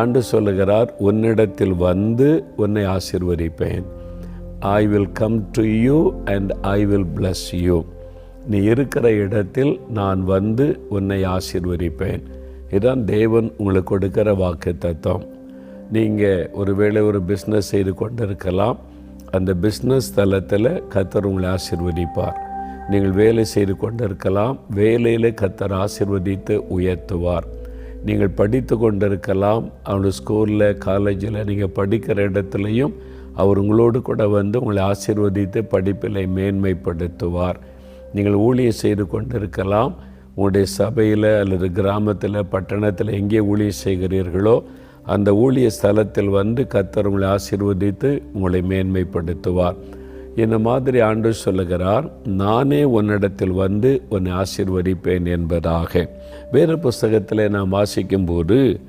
அன்று சொல்லுகிறார் உன்னிடத்தில் வந்து உன்னை ஆசிர்வதிப்பேன். I will come to you and I will bless you நீ இருக்கிற இடத்தில் நான் வந்து உன்னை ஆசிர்வதிப்பேன். இதுதான் தேவன் உங்களுக்கு கொடுக்கிற வாக்கு தத்துவம் நீங்கள் ஒருவேளை ஒரு பிஸ்னஸ் செய்து கொண்டிருக்கலாம். அந்த பிஸ்னஸ் தளத்தில் கத்தர் உங்களை ஆசீர்வதிப்பார். நீங்கள் வேலை செய்து கொண்டிருக்கலாம். வேலையில் கத்தர் ஆசிர்வதித்து உயர்த்துவார். நீங்கள் படித்து கொண்டிருக்கலாம். அவனுடைய ஸ்கூலில் காலேஜில் நீங்கள் படிக்கிற இடத்துலையும் அவர் உங்களோடு கூட வந்து உங்களை ஆசீர்வதித்து படிப்பில் மேன்மைப்படுத்துவார். நீங்கள் ஊழியம் செய்து கொண்டிருக்கலாம். உங்களுடைய சபையில் அல்லது கிராமத்தில் பட்டணத்தில் எங்கே ஊழியம் செய்கிறீர்களோ அந்த ஊழிய ஸ்தலத்தில் வந்து கத்தர் உங்களை ஆசீர்வதித்து உங்களை மேன்மைப்படுத்துவார். இந்த மாதிரி ஆண்டு சொல்லுகிறார் நானே உன்னிடத்தில் வந்து உன்னை ஆசிர்வதிப்பேன் என்பதாக. வேறு புஸ்தகத்தில் நாம் வாசிக்கும்போது